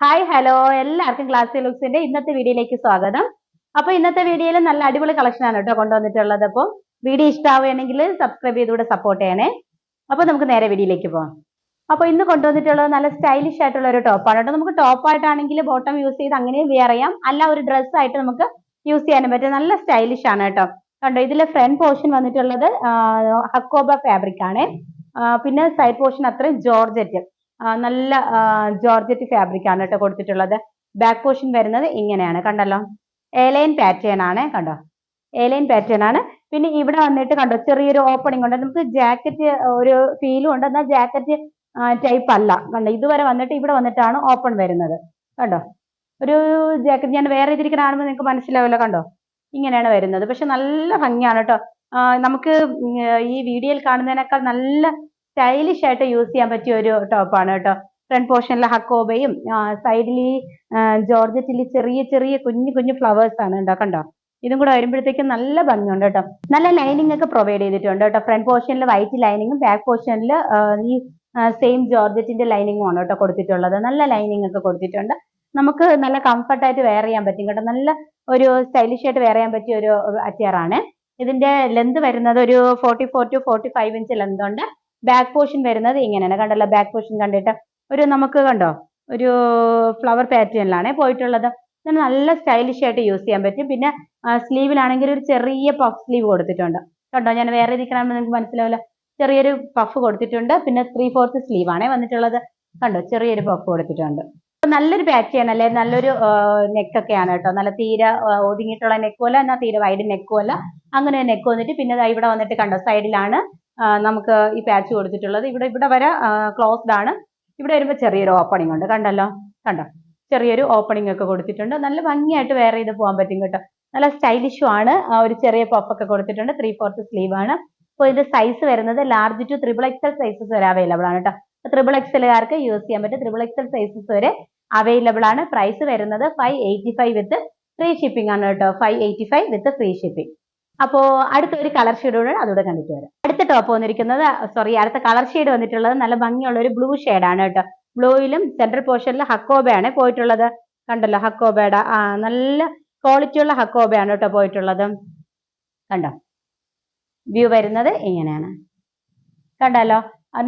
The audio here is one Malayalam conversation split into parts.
ഹായ് ഹലോ എല്ലാവർക്കും ക്ലാസ് ലുക്സിന്റെ ഇന്നത്തെ വീഡിയോയിലേക്ക് സ്വാഗതം. അപ്പൊ ഇന്നത്തെ വീഡിയോയിൽ നല്ല അടിപൊളി കളക്ഷൻ ആണ് കേട്ടോ കൊണ്ടുവന്നിട്ടുള്ളത്. അപ്പോൾ വീഡിയോ ഇഷ്ടമാവുകയാണെങ്കിൽ സബ്സ്ക്രൈബ് ചെയ്തുകൂടെ സപ്പോർട്ട് ചെയ്യണേ. അപ്പൊ നമുക്ക് നേരെ വീഡിയോയിലേക്ക് പോകാം അപ്പൊ ഇന്ന് കൊണ്ടുവന്നിട്ടുള്ളത് നല്ല സ്റ്റൈലിഷ് ആയിട്ടുള്ള ഒരു ടോപ്പാണ് കേട്ടോ. നമുക്ക് ടോപ്പ് ആയിട്ടാണെങ്കിൽ ബോട്ടം യൂസ് ചെയ്ത് അങ്ങനെ വെയർ ചെയ്യാം. അല്ല ഒരു ഡ്രസ് ആയിട്ട് നമുക്ക് യൂസ് ചെയ്യാനും പറ്റും. നല്ല സ്റ്റൈലിഷ് ആണ് കേട്ടോ. കണ്ടോ ഇതിലെ ഫ്രണ്ട് പോർഷൻ വന്നിട്ടുള്ളത് ഹക്കോബ ഫാബ്രിക് ആണ്. പിന്നെ സൈഡ് പോർഷൻ അത്രയും ജോർജറ്റ്. നല്ല ജോർജറ്റ് ഫാബ്രിക് ആണ് കേട്ടോ കൊടുത്തിട്ടുള്ളത്. ബാക്ക് പോർഷൻ വരുന്നത് ഇങ്ങനെയാണ്. കണ്ടല്ലോ? ഏലൈൻ പാറ്റേൺ ആണ്. കണ്ടോ? ഏലൈൻ പാറ്റേൺ ആണ്. പിന്നെ ഇവിടെ വന്നിട്ട് കണ്ടോ? ചെറിയൊരു ഓപ്പണിംഗ് ഉണ്ട്. നമുക്ക് ജാക്കറ്റ് ഒരു ഫീലും ഉണ്ട്. എന്നാൽ ജാക്കറ്റ് ടൈപ്പ് അല്ല. കണ്ടോ? ഇതുവരെ വന്നിട്ട് ഇവിടെ വന്നിട്ടാണ് ഓപ്പൺ വരുന്നത്. കണ്ടോ? ഒരു ജാക്കറ്റ് ഞാൻ വേറെ ഇതിരിക്കുന്ന കാണുമ്പോൾ നിങ്ങൾക്ക് മനസ്സിലാവില്ല കണ്ടോ? ഇങ്ങനെയാണ് വരുന്നത്. പക്ഷെ നല്ല ഭംഗിയാണ് കേട്ടോ. നമുക്ക് ഈ വീഡിയോയിൽ കാണുന്നതിനേക്കാൾ നല്ല സ്റ്റൈലിഷ് ആയിട്ട് യൂസ് ചെയ്യാൻ പറ്റിയ ഒരു ടോപ്പാണ് കേട്ടോ. ഫ്രണ്ട് പോർഷനിൽ ഹക്കോബയും സൈഡിൽ ഈ ജോർജറ്റിൽ ചെറിയ ചെറിയ കുഞ്ഞു കുഞ്ഞു ഫ്ലവേഴ്സ് ആണ് ഉണ്ടോ കണ്ടോ? ഇതും കൂടെ വരുമ്പോഴത്തേക്കും നല്ല ഭംഗിയുണ്ട് കേട്ടോ. നല്ല ലൈനിങ് ഒക്കെ പ്രൊവൈഡ് ചെയ്തിട്ടുണ്ട് കേട്ടോ. ഫ്രണ്ട് പോർഷനിൽ വൈറ്റ് ലൈനിങ്ങും ബാക്ക് പോർഷനിൽ ഈ സെയിം ജോർജറ്റിന്റെ ലൈനിങ്ങും ആണ് കേട്ടോ കൊടുത്തിട്ടുള്ളത്. നല്ല ലൈനിങ് ഒക്കെ കൊടുത്തിട്ടുണ്ട്. നമുക്ക് നല്ല കംഫർട്ടായിട്ട് വെയർ ചെയ്യാൻ പറ്റും കേട്ടോ. നല്ല ഒരു സ്റ്റൈലിഷ് ആയിട്ട് വെയർ ചെയ്യാൻ പറ്റിയ ഒരു അറ്റിയറാണ് ഇതിന്റെ ലെന്ത് വരുന്നത് ഒരു forty four to forty five inch length ഉണ്ട്. ബാക്ക് പോർഷൻ വരുന്നത് ഇങ്ങനെയാണ്. കണ്ടല്ലോ ബാക്ക് പോർഷൻ കണ്ടിട്ട് ഒരു നമുക്ക് കണ്ടോ ഒരു ഫ്ലവർ പാറ്റേണിലാണ് പോയിട്ടുള്ളത്. ഇതിന് നല്ല സ്റ്റൈലിഷ് ആയിട്ട് യൂസ് ചെയ്യാൻ പറ്റും. പിന്നെ സ്ലീവിലാണെങ്കിൽ ഒരു ചെറിയ പഫ് സ്ലീവ് കൊടുത്തിട്ടുണ്ട്. കണ്ടോ ഞാൻ വേറെ ഇരിക്കണമെന്ന് നിങ്ങൾക്ക് മനസ്സിലാവില്ല ചെറിയൊരു പഫ് കൊടുത്തിട്ടുണ്ട്. പിന്നെ ത്രീ ഫോർത്ത് സ്ലീവ് ആണേ വന്നിട്ടുള്ളത്. കണ്ടോ ചെറിയൊരു പഫ് കൊടുത്തിട്ടുണ്ട്. നല്ലൊരു പാറ്റേൺ അല്ലേ? നല്ലൊരു നെക്ക് ഒക്കെയാണ് കേട്ടോ. നല്ല തീരെ ഒതുങ്ങിയിട്ടുള്ള നെക്കും അല്ല എന്നാൽ തീരെ വൈഡ് നെക്കും അല്ല അങ്ങനെ നെക്ക് വന്നിട്ട് പിന്നെ ഇവിടെ വന്നിട്ട് കണ്ടോ സൈഡിലാണ് നമുക്ക് ഈ പാച്ച് കൊടുത്തിട്ടുള്ളത്. ഇവിടെ ഇവിടെ വരെ ക്ലോസ്ഡ് ആണ്. ഇവിടെ വരുമ്പോൾ ചെറിയൊരു ഓപ്പണിംഗ് ഉണ്ട്. കണ്ടല്ലോ? കണ്ടോ? ചെറിയൊരു ഓപ്പണിംഗ് ഒക്കെ കൊടുത്തിട്ടുണ്ട്. നല്ല ഭംഗിയായിട്ട് വേറെ ചെയ്ത് പോകാൻ പറ്റും കേട്ടോ. നല്ല സ്റ്റൈലിഷും ആണ്. ഒരു ചെറിയ പഫ് ഒക്കെ കൊടുത്തിട്ടുണ്ട്. ത്രീ ഫോർത്ത് സ്ലീവ് ആണ്. അപ്പോൾ ഇതിന്റെ സൈസ് വരുന്നത് large to triple XL sizes വരെ അവൈലബിൾ ആണ് കേട്ടോ. ത്രിബിൾ എക്സലുകാർക്ക് യൂസ് ചെയ്യാൻ പറ്റും ത്രിബിൾ എക്സൽ സൈസസ് വരെ അവൈലബിൾ ആണ്. പ്രൈസ് വരുന്നത് five eighty five with free shipping ആണ് കേട്ടോ. Five eighty five with free shipping അപ്പോ അടുത്ത ഒരു കളർ ഷെയ്ഡോട് അതോടെ കണ്ടിട്ട് വരാം. അടുത്ത ടോപ്പ് വന്നിരിക്കുന്നത് സോറി അടുത്ത കളർ ഷെയ്ഡ് വന്നിട്ടുള്ളത് നല്ല ഭംഗിയുള്ള ഒരു ബ്ലൂ ആണ് കേട്ടോ. ബ്ലൂയിലും സെൻട്രൽ പോർഷനിൽ ഹക്കോബയാണ് പോയിട്ടുള്ളത്. കണ്ടല്ലോ ഹക്കോബയുടെ ആ നല്ല ക്വാളിറ്റി ഉള്ള ഹക്കോബയാണ് കേട്ടോ പോയിട്ടുള്ളത്. കണ്ടോ? വ്യൂ വരുന്നത് ഇങ്ങനെയാണ്. കണ്ടല്ലോ?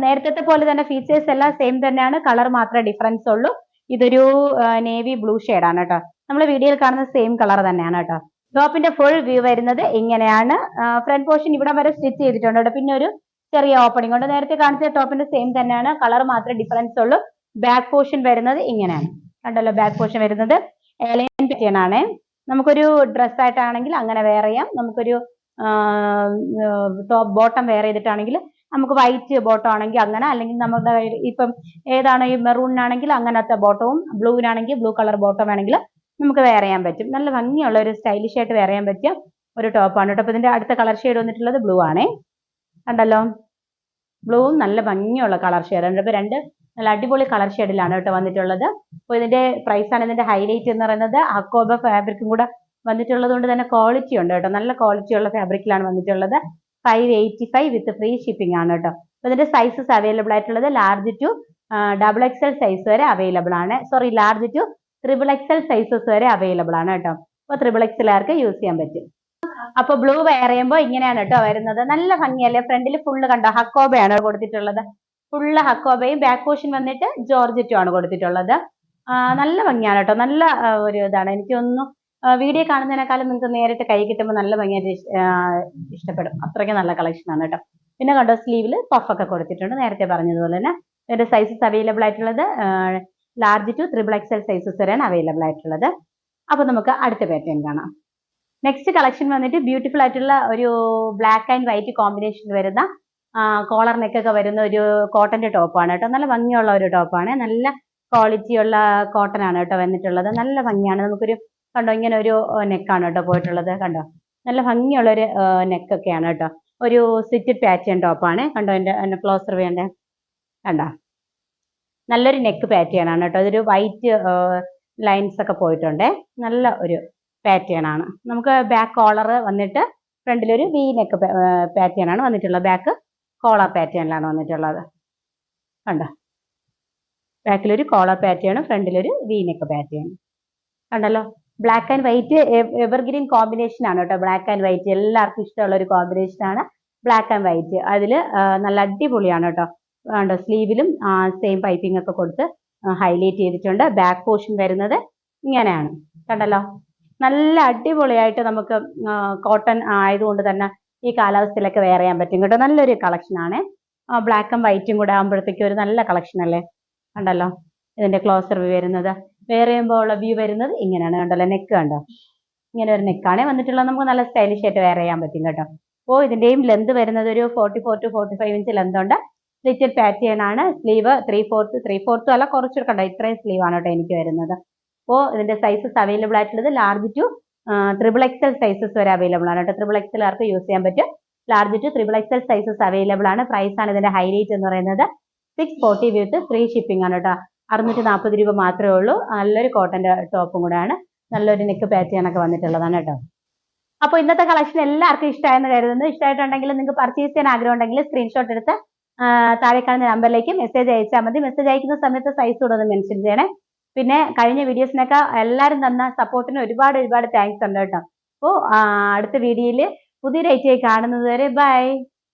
നേരത്തെ പോലെ തന്നെ ഫീച്ചേഴ്സ് എല്ലാം സെയിം തന്നെയാണ്. കളർ മാത്രമേ ഡിഫറൻസ് ഉള്ളൂ. ഇതൊരു നേവി ബ്ലൂ ആണ് കേട്ടോ. നമ്മൾ വീഡിയോയിൽ കാണുന്ന സെയിം കളർ തന്നെയാണ് കേട്ടോ. ടോപ്പിന്റെ ഫുൾ വ്യൂ വരുന്നത് ഇങ്ങനെയാണ്. ഫ്രണ്ട് പോർഷൻ ഇവിടെ വരെ സ്റ്റിച്ച് ചെയ്തിട്ടുണ്ട് കേട്ടോ. പിന്നെ ഒരു ചെറിയ ഓപ്പണിംഗ് ഉണ്ട്. നേരത്തെ കാണിച്ച ടോപ്പിന്റെ സെയിം തന്നെയാണ്. കളർ മാത്രമേ ഡിഫറൻസ് ഉള്ളൂ. ബാക്ക് പോർഷൻ വരുന്നത് ഇങ്ങനെയാണ്. കണ്ടല്ലോ ബാക്ക് പോർഷൻ വരുന്നത്. ആണ്. നമുക്കൊരു ഡ്രസ് ആയിട്ടാണെങ്കിൽ അങ്ങനെ വെയർ ചെയ്യാം. നമുക്കൊരു ടോപ്പ് ബോട്ടം വെയർ ചെയ്തിട്ടാണെങ്കിൽ നമുക്ക് വൈറ്റ് ബോട്ടം ആണെങ്കിൽ അങ്ങനെ. അല്ലെങ്കിൽ നമ്മുടെ ഇപ്പം ഏതാണ് ഈ മെറൂണിനാണെങ്കിൽ അങ്ങനത്തെ ബോട്ടവും ബ്ലൂവിനാണെങ്കിൽ ബ്ലൂ കളർ ബോട്ടം വേണമെങ്കിൽ നമുക്ക് വെയർ ചെയ്യാൻ പറ്റും. നല്ല ഭംഗിയുള്ള ഒരു സ്റ്റൈലിഷ് ആയിട്ട് വെയർ ചെയ്യാൻ പറ്റിയ ഒരു ടോപ്പാണ് കേട്ടോ. അപ്പൊ ഇതിന്റെ അടുത്ത കളർ ഷെയ്ഡ് വന്നിട്ടുള്ളത് ബ്ലൂ ആണ്. കണ്ടല്ലോ? ബ്ലൂവും നല്ല ഭംഗിയുള്ള കളർ ഷെയ്ഡാണ് ഇപ്പൊ രണ്ട് നല്ല അടിപൊളി കളർ ഷെയ്ഡിലാണ് കേട്ടോ വന്നിട്ടുള്ളത്. അപ്പോൾ ഇതിന്റെ പ്രൈസ് ആണ് ഇതിന്റെ ഹൈലൈറ്റ് എന്ന് പറയുന്നത്. അക്കോബ ഫാബ്രിക്കും കൂടെ വന്നിട്ടുള്ളത് കൊണ്ട് തന്നെ ക്വാളിറ്റി ഉണ്ട് കേട്ടോ. നല്ല ക്വാളിറ്റി ഉള്ള ഫാബ്രിക്കിലാണ് വന്നിട്ടുള്ളത്. Five eighty five with free shipping ആണ് കേട്ടോ. അപ്പോൾ ഇതിന്റെ സൈസസ് അവൈലബിൾ ആയിട്ടുള്ളത് large to double XL size വരെ അവൈലബിൾ ആണ്. Sorry large to triple XL sizes വരെ അവൈലബിൾ ആണ് കേട്ടോ. അപ്പോൾ ത്രിബിൾ എക്സലുകാർക്ക് യൂസ് ചെയ്യാൻ പറ്റും. അപ്പൊ ബ്ലൂ വെയർ ചെയ്യുമ്പോൾ ഇങ്ങനെയാണ് കേട്ടോ വരുന്നത്. നല്ല ഭംഗിയല്ലേ? ഫ്രണ്ടിൽ ഫുള്ള് കണ്ടോ? ഹക്കോബയാണ് കൊടുത്തിട്ടുള്ളത്. ഫുള്ള് ഹക്കോബയും ബാക്ക് പോഷൻ വന്നിട്ട് ജോർജറ്റും ആണ് കൊടുത്തിട്ടുള്ളത്. നല്ല ഭംഗിയാണ് കേട്ടോ. നല്ല ഒരു ഇതാണ്. എനിക്ക് വീഡിയോ കാണുന്നതിനേക്കാളും നിങ്ങൾക്ക് നേരിട്ട് കൈ കിട്ടുമ്പോൾ നല്ല ഭംഗിയായിട്ട് ഇഷ്ടപ്പെടും. അത്രയ്ക്ക് നല്ല കളക്ഷൻ ആണ് കേട്ടോ. പിന്നെ കണ്ടോ സ്ലീവിൽ ഒക്കെ കൊടുത്തിട്ടുണ്ട്. നേരത്തെ പറഞ്ഞതുപോലെ തന്നെ. ഇതിന്റെ സൈസസ് അവൈലബിൾ ആയിട്ടുള്ളത് large to triple XL sizes വരെയാണ് അവൈലബിൾ ആയിട്ടുള്ളത്. അപ്പൊ നമുക്ക് അടുത്ത പാറ്റേൺ കാണാം. നെക്സ്റ്റ് കളക്ഷൻ വന്നിട്ട് ബ്യൂട്ടിഫുൾ ആയിട്ടുള്ള ഒരു ബ്ലാക്ക് ആൻഡ് വൈറ്റ് കോമ്പിനേഷൻ വരുന്ന കോളർ നെക്കൊക്കെ വരുന്ന ഒരു കോട്ടന്റെ ടോപ്പാണ് കേട്ടോ. നല്ല ഭംഗിയുള്ള ഒരു ടോപ്പാണ് നല്ല ക്വാളിറ്റിയുള്ള കോട്ടൺ ആണ് കേട്ടോ വന്നിട്ടുള്ളത്. നല്ല ഭംഗിയാണ്. നമുക്കൊരു കണ്ടോ ഇങ്ങനെ ഒരു നെക്കാണ് കേട്ടോ പോയിട്ടുള്ളത്. കണ്ടോ? നല്ല ഭംഗിയുള്ള ഒരു നെക്കൊക്കെയാണ് കേട്ടോ. ഒരു സിറ്റ് പാറ്റേൺ ടോപ്പാണ് കണ്ടോ എന്റെ ക്ലോസർ വേണ്ടേ. കണ്ടോ? നല്ലൊരു നെക്ക് പാറ്റേൺ ആണ് കേട്ടോ. അതൊരു വൈറ്റ് ലൈൻസ് ഒക്കെ പോയിട്ടുണ്ട്. നല്ല ഒരു പാറ്റേൺ ആണ്. നമുക്ക് ബാക്ക് കോളർ വന്നിട്ട് ഫ്രണ്ടിലൊരു വി നെക്ക് പാറ്റേൺ ആണ് വന്നിട്ടുള്ളത്. ബാക്ക് കോളർ പാറ്റേണിലാണ് വന്നിട്ടുള്ളത്. കണ്ടോ? ബാക്കിലൊരു കോളർ പാറ്റേണും ഫ്രണ്ടിലൊരു വി നെക്ക് പാറ്റേൺ കണ്ടല്ലോ? Black and white evergreen combination ആണ് കേട്ടോ. ബ്ലാക്ക് ആൻഡ് വൈറ്റ് എല്ലാവർക്കും ഇഷ്ടമുള്ള ഒരു കോമ്പിനേഷൻ ആണ്. ബ്ലാക്ക് ആൻഡ് വൈറ്റ് അതിൽ നല്ല അടിപൊളിയാണ് കേട്ടോ. കണ്ടോ സ്ലീവിലും സെയിം പൈപ്പിംഗ് ഒക്കെ കൊടുത്ത് ഹൈലൈറ്റ് ചെയ്തിട്ടുണ്ട്. ബാക്ക് പോർഷൻ വരുന്നത് ഇങ്ങനെയാണ്. കണ്ടല്ലോ? നല്ല അടിപൊളിയായിട്ട് നമുക്ക് കോട്ടൺ ആയതുകൊണ്ട് തന്നെ ഈ കാലാവസ്ഥയിലൊക്കെ വെയർ ചെയ്യാൻ പറ്റും കേട്ടോ. നല്ലൊരു കളക്ഷനാണ് ബ്ലാക്ക് ആൻഡ് വൈറ്റും കൂടെ ആകുമ്പോഴത്തേക്കും ഒരു നല്ല കളക്ഷൻ അല്ലേ? കണ്ടല്ലോ? ഇതിന്റെ ക്ലോസർ വ്യൂ വരുന്നത്. വെയർ ചെയ്യുമ്പോൾ ഉള്ള വ്യൂ വരുന്നത് ഇങ്ങനെയാണ്. കണ്ടല്ലോ? നെക്ക് കണ്ടോ? ഇങ്ങനെ ഒരു നെക്കാണ് വന്നിട്ടുള്ളത്. നമുക്ക് നല്ല സ്റ്റൈലിഷ് ആയിട്ട് വെയർ ചെയ്യാൻ പറ്റും കേട്ടോ. ഓ ഇതിന്റെയും ലെന്ത് വരുന്നത് ഒരു forty four to forty five inch length ഉണ്ട്. സ്ലിറ്റഡ് പാറ്റേൺ ആണ്. സ്ലീവ് ത്രീ ഫോർത്ത് ത്രീ ഫോർത്തും അല്ല കുറച്ചൊരു കണ്ടോ? ഇത്രയും സ്ലീവ് ആണ് കേട്ടോ എനിക്ക് വരുന്നത്. അപ്പോൾ ഇതിന്റെ സൈസസ് അവൈലബിൾ ആയിട്ടുള്ളത് large to triple XL sizes വരെ അവൈലബിൾ ആണ് കേട്ടോ. ത്രിബിൾ എക്സൽ ആർക്ക് യൂസ് ചെയ്യാൻ പറ്റും. Large to triple XL sizes available ആണ്. പ്രൈസ് ആണ് ഇതിന്റെ ഹൈലൈറ്റ് എന്ന് പറയുന്നത്. Six forty with free shipping ആണ് കേട്ടോ. അറുന്നൂറ്റി നാൽപ്പത് രൂപ മാത്രമേ ഉള്ളൂ. നല്ലൊരു കോട്ടന്റെ ടോപ്പും കൂടെയാണ് നല്ലൊരു നെക്ക് പാറ്റേൺ ഒക്കെ വന്നിട്ടുള്ളതാണ് കേട്ടോ. അപ്പോൾ ഇന്നത്തെ കളക്ഷൻ എല്ലാവർക്കും ഇഷ്ടമായെന്ന് കരുതുന്നു. ഇഷ്ടമായിട്ടുണ്ടെങ്കിൽ നിങ്ങൾക്ക് പർച്ചേസ് ചെയ്യാൻ ആഗ്രഹം ഉണ്ടെങ്കിൽ സ്ക്രീൻഷോട്ട് എടുത്ത് താഴെ കാണുന്ന നമ്പറിലേക്ക് മെസ്സേജ് അയച്ചാൽ മതി. മെസ്സേജ് അയക്കുന്ന സമയത്ത് സൈസ് കൂടെ ഒന്ന് മെൻഷൻ ചെയ്യണേ. പിന്നെ കഴിഞ്ഞ വീഡിയോസിനൊക്കെ എല്ലാവരും തന്ന സപ്പോർട്ടിന് ഒരുപാട് ഒരുപാട് താങ്ക്സ് ഉണ്ട് കേട്ടോ. അപ്പോൾ അടുത്ത വീഡിയോയിൽ പുതിയൊരു ഐറ്റിയായി കാണുന്നത് വരെ ബൈ